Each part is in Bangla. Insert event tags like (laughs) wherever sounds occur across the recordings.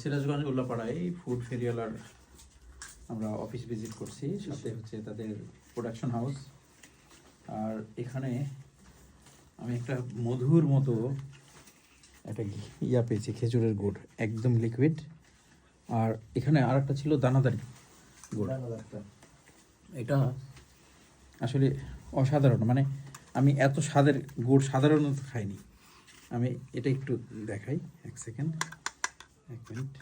সিরাজগঞ্জ উল্লাপাড়ায় ফুড ফেরিওয়ালার আমরা অফিস ভিজিট করছি। সাথে হচ্ছে তাদের প্রোডাকশন হাউস আর এখানে আমি একটা মধুর মতো একটা ইয়া পেয়েছি খেজুরের গুড় একদম লিকুইড আর এখানে আর একটা ছিল দানাদারি গুড়। এটা আসলে অসাধারণ মানে আমি এত স্বাদের গুড় সাধারণত খাইনি। আমি এটা একটু দেখাই এক সেকেন্ড এক মিনিট।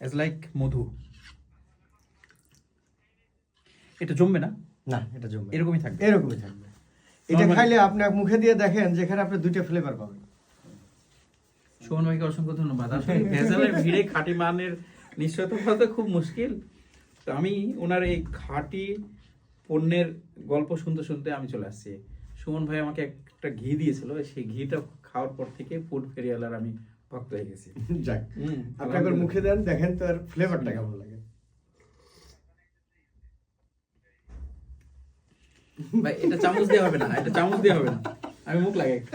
এজ লাইক মধু। এটা জমবে না? না এটা জমবে এরকমই থাকবে? এরকমই থাকবে। এটা খাইলে আপনি মুখে দিয়ে দেখেন যেখানে আপনি দুইটা ফ্লেভার পাবেন। সুমন ভাইকে অসংখ্য ধন্যবাদ। (laughs) আসলে ভেজালের ভিড়ে খাঁটি মানের নিশ্চয়তা পাওয়া তো খুব মুশকিল। তো আমি ওনার এই খাঁটি পণ্যের গল্প শুনতে শুনতে আমি চলে আসছি। সুমন ভাই আমাকে একটা ঘি দিয়েছিল সেই ঘিটা খাওয়ার পর থেকে ফুড ফেরিয়ালার আমি ভক্ত হয়ে গেছি। যাক হুম, আপনি একবার মুখে দেন দেখেন তো আর ফ্লেভারটা কেমন লাগে। ভাই এটা চামচ দিয়ে হবে না এটা চামচ দিয়ে হবে না। আমি মুখ লাগে (laughs)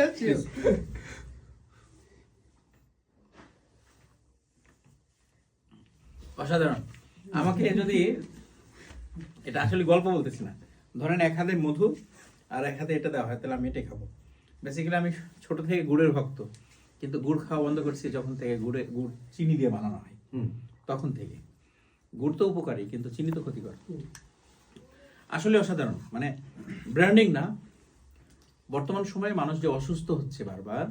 অসাধারণ। আমাকে যদি এটা আসলে গল্প বলতেছি না। ধরেন এক হাতে মধু আর এক হাতে এটা দেওয়া হয় তাহলে আমি এটাই খাব। বেসিক্যালি আমি ছোট থেকে গুড়ের ভক্ত কিন্তু গুড় খাওয়া বন্ধ করছি যখন থেকে গুড়ে গুড় চিনি দিয়ে বানানো হয়। তখন থেকে। গুড় তো উপকারী কিন্তু চিনি তো ক্ষতিকর। আসলে অসাধারণ মানে ব্র্যান্ডিং না। বর্তমান সময়ে মানুষ যে অসুস্থ হচ্ছে বারবার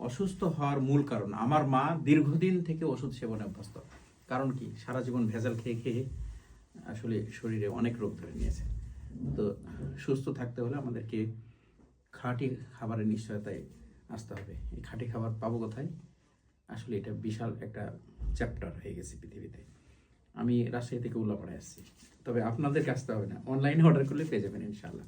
অসুস্থ হওয়ার মূল কারণ আমার মা দীর্ঘদিন থেকে ওষুধ সেবনে অভ্যস্ত। কারণ কি? সারা জীবন ভেজাল খেয়ে খেয়ে আসলে শরীরে অনেক রোগ ধরে নিয়েছে। তো সুস্থ থাকতে হলে আমাদেরকে খাঁটি খাবারের নিশ্চয়তায় আসতে হবে। এই খাঁটি খাবার পাবো কোথায়? আসলে এটা বিশাল একটা চ্যাপ্টার হয়ে গেছে পৃথিবীতে। আমি রাজশাহী থেকে উল্লাপাড়ায় আসছি। তবে আপনাদের কাছে হবে না। অনলাইনে অর্ডার করলে পেয়ে যাবেন ইনশাল্লাহ